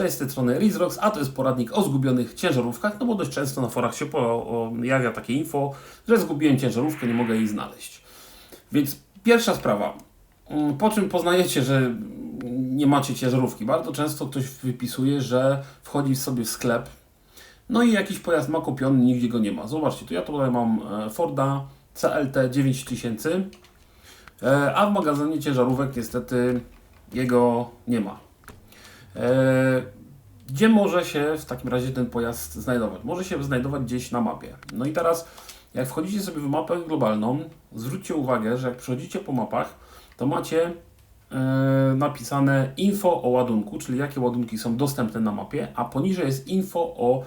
Cześć, z tej strony Rizrox, a to jest poradnik o zgubionych ciężarówkach, no bo dość często na forach się pojawia takie info, że zgubiłem ciężarówkę, nie mogę jej znaleźć. Więc pierwsza sprawa, Mm, po czym poznajecie, że nie macie ciężarówki? Bardzo często ktoś wypisuje, że wchodzi sobie w sklep, no i jakiś pojazd ma kupiony, nigdzie go nie ma. Zobaczcie, tu ja tutaj mam e, Forda CLT 9000, e, a w magazynie ciężarówek niestety jego nie ma. E, Gdzie może się w takim razie ten pojazd znajdować? Może się znajdować gdzieś na mapie. No i teraz, jak wchodzicie sobie w mapę globalną, zwróćcie uwagę, że jak przechodzicie po mapach, to macie e, napisane info o ładunku, czyli jakie ładunki są dostępne na mapie, a poniżej jest info o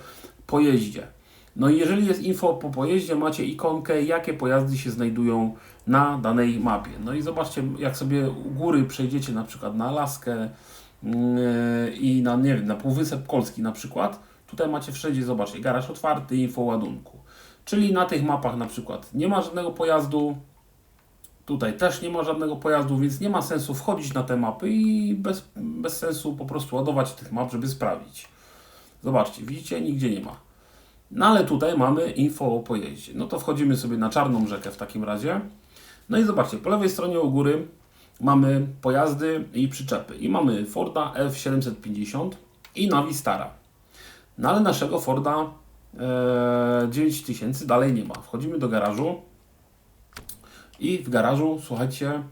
pojeździe. No i jeżeli jest info po pojeździe, macie ikonkę, jakie pojazdy się znajdują na danej mapie. No i zobaczcie, jak sobie u góry przejdziecie na przykład na Alaskę i na, nie wiem, na Półwysep Polski na przykład, tutaj macie wszędzie, zobaczcie, garaż otwarty, info ładunku. Czyli na tych mapach na przykład nie ma żadnego pojazdu, Tutaj też nie ma żadnego pojazdu, więc nie ma sensu wchodzić na te mapy i bez, bez sensu po prostu ładować tych map, żeby sprawdzić. Zobaczcie, widzicie, nigdzie nie ma. No ale tutaj mamy info o pojeździe. No to wchodzimy sobie na czarną rzekę w takim razie. No i zobaczcie, po lewej stronie u góry mamy pojazdy i przyczepy. I mamy Forda F750 i Navistara. No ale naszego Forda e, 9000 dalej nie ma. Wchodzimy do garażu. I w garażu, słuchajcie,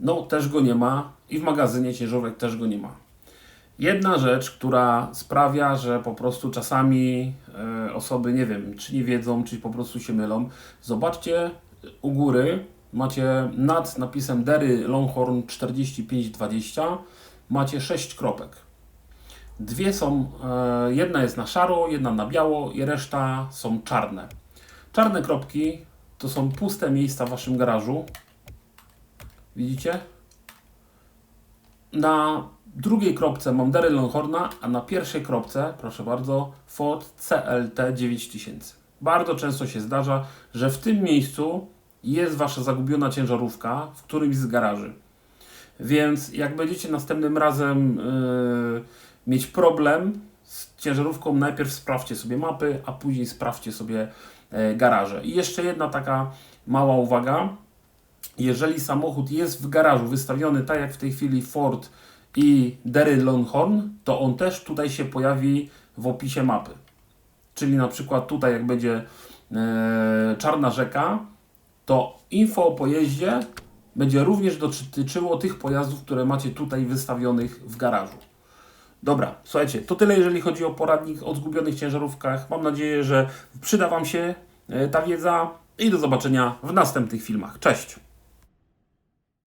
no też go nie ma. I w magazynie ciężarówek też go nie ma. Jedna rzecz, która sprawia, że po prostu czasami e, osoby, nie wiem, czy nie wiedzą, czy po prostu się mylą. Zobaczcie u góry, macie nad napisem Dery Longhorn 4520, macie 6 kropek. Dwie są, e, jedna jest na szaro, jedna na biało i reszta są czarne. Czarne kropki to są puste miejsca w waszym garażu. Widzicie? Na drugiej kropce mam Dery Longhorna, a na pierwszej kropce, proszę bardzo, Ford CLT 9000. Bardzo często się zdarza, że w tym miejscu jest wasza zagubiona ciężarówka w którymś z garaży. Więc jak będziecie następnym razem yy, mieć problem z ciężarówką, najpierw sprawdźcie sobie mapy, a później sprawdźcie sobie e, garaże. I jeszcze jedna taka mała uwaga. Jeżeli samochód jest w garażu wystawiony tak jak w tej chwili Ford i Dery Longhorn, to on też tutaj się pojawi w opisie mapy. Czyli na przykład tutaj jak będzie e, Czarna Rzeka, to info o pojeździe będzie również dotyczyło tych pojazdów, które macie tutaj wystawionych w garażu. Dobra, słuchajcie, to tyle jeżeli chodzi o poradnik o zgubionych ciężarówkach. Mam nadzieję, że przyda Wam się e, ta wiedza i do zobaczenia w następnych filmach. Cześć!